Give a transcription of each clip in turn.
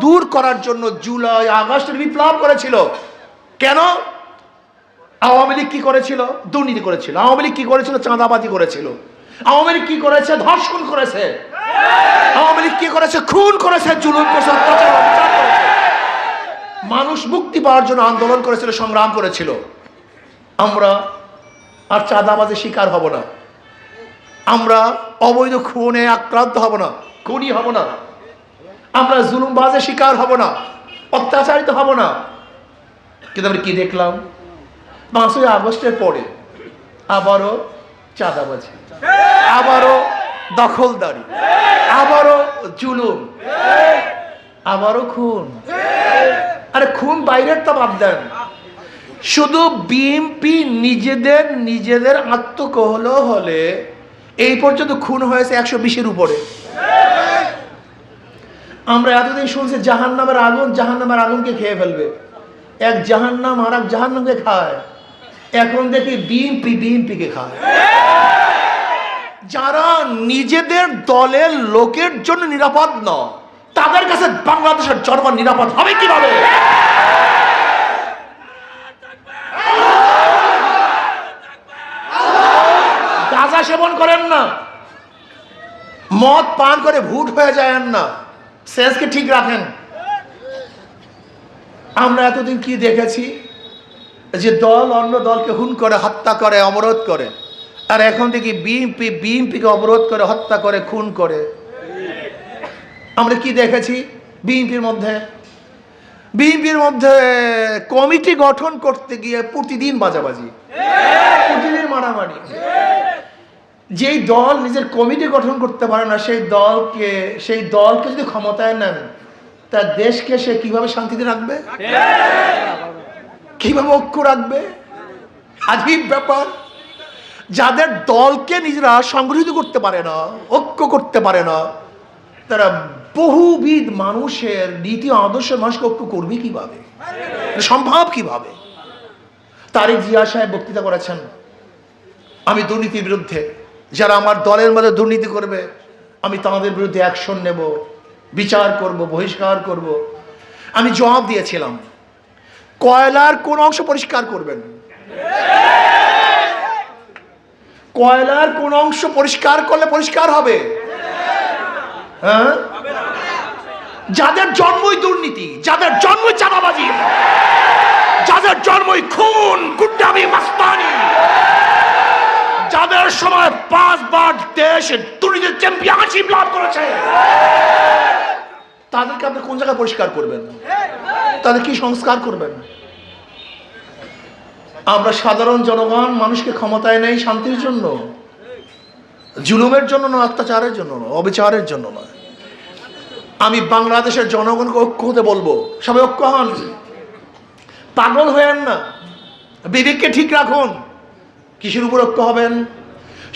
দূর করার জন্য জুলাই, আগস্টের বিপ্লব করেছিল। কেন? আওয়ামী লীগ কি করেছিল? দুর্নীতি করেছিল। আওয়ামী লীগ কি করেছিল? চাঁদাবাজি করেছিল। আওয়ামী লীগ কি করেছে? ধর্ষণ করেছে। আওয়ামী লীগ কি করেছে? খুন করেছে, জুলুম করেছে মানুষ মুক্তি পাওয়ার জন্য আন্দোলন করেছিল, সংগ্রাম করেছিল। আমরা আর চাঁদাবাজের শিকার হব না। আমরা অবৈধ খুনে আক্রান্ত হব না। খুনি হব না। আমরা জুলুমবাজের শিকার হব না, অত্যাচারিত হব না। কিন্তু আমরা কি দেখলাম? পাঁচই আগস্টের পরে আবারও চাঁদাবাজি, আবারও দখলদারি, আবারও জুলুম, আবারও খুন। আরে খুন বাইরের তো বাদ দেন। শুধু বিএমপি নিজেদের নিজেদের আত্মকহল হলে এই পর্যন্ত খুন হয়েছে একশো বিশের উপরে। আমরা এতদিন শুনছি জাহান নামের আগুন জাহান নামের আগুনকে খেয়ে ফেলবে। এক জাহান নাম আর এক জাহান নামকে খায়। এখন দেখি বিএমপি বিএমপিকে খায়। যারা নিজেদের দলের লোকের জন্য নিরাপদ নয়, তাদের কাছে বাংলাদেশের জনগণ নিরাপদ হবে কীভাবে? গাঁজা সেবন করেন না। মদ পান করে ভুট হয়ে যায়েন না। সেন্সকে ঠিক রাখেন। আমরা এতদিন কি দেখেছি? যে দল অন্য দলকে হুন করে, হত্যা করে, অবরোধ করে। আর এখন দেখি বিএনপি বিএনপিকে অবরোধ করে, হত্যা করে, খুন করে। আমরা কি দেখেছি বিএনপির মধ্যে? বিএনপির মধ্যে কমিটি গঠন করতে গিয়ে প্রতিদিন বাজাবাজি। প্রতিদিন মারামারি। যেই দল নিজের কমিটি গঠন করতে পারে না, সেই দলকে সেই দলকে যদি ক্ষমতায় নেন তার দেশকে সে কীভাবে শান্তিতে রাখবে? কীভাবে ঐক্য রাখবে? আজীব ব্যাপার। যাদের দলকে নিজেরা সংগঠিত করতে পারে না, ঐক্য করতে পারে না, তারা বহুবিধ মানুষের নীতি আদর্শের মানুষকে ঐক্য করবে কীভাবে? সম্ভব কীভাবে? তারিক জিয়া সাহেব বক্তৃতা করেছেন, আমি দুর্নীতির বিরুদ্ধে। যারা আমার দলের মধ্যে দুর্নীতি করবে, আমি তাদের বিরুদ্ধে অ্যাকশন নেব, বিচার করব, বহিষ্কার করব। আমি জবাব দিয়েছিলাম, কয়লার কোন অংশ পরিষ্কার করবেন? কয়লার কোন অংশ পরিষ্কার করলে পরিষ্কার হবে? হ্যাঁ? যাদের জন্মই দুর্নীতি, যাদের জন্মই চাঁদাবাজি, যাদের জন্মই খুন গুন্ডামি মাস্তানি যাদের সময় পাঁচবার দেশ দুর্নীতির চ্যাম্পিয়নশিপ লাভ করেছে। তাদেরকে আপনি কোন জায়গায় পরিষ্কার করবেন? তাদের কি সংস্কার করবেন? আমরা সাধারণ জনগণ, মানুষকে ক্ষমতায় নেই শান্তির জন্য, জুলুমের জন্য না অত্যাচারের জন্য নয়, অবিচারের জন্য নয়। আমি বাংলাদেশের জনগণকে ঐক্য হতে বলব। সবাই ঐক্য হন। পাগল হয়েন না। বিবেককে ঠিক রাখুন। কিসের উপর ঐক্য হবেন?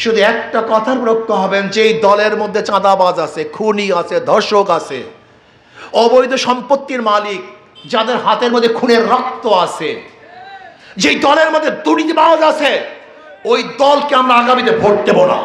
শুধু একটা কথার উপর হবেন হবেন, যেই দলের মধ্যে চাঁদাবাজ আছে, খুনি আছে, ধর্ষক আছে, অবৈধ সম্পত্তির মালিক, যাদের হাতের মধ্যে খুনের রক্ত আছে, যেই দলের মধ্যে দুর্নীতিবাজ আছে, ওই দলকে আমরা আগামীতে ভোট দেব না।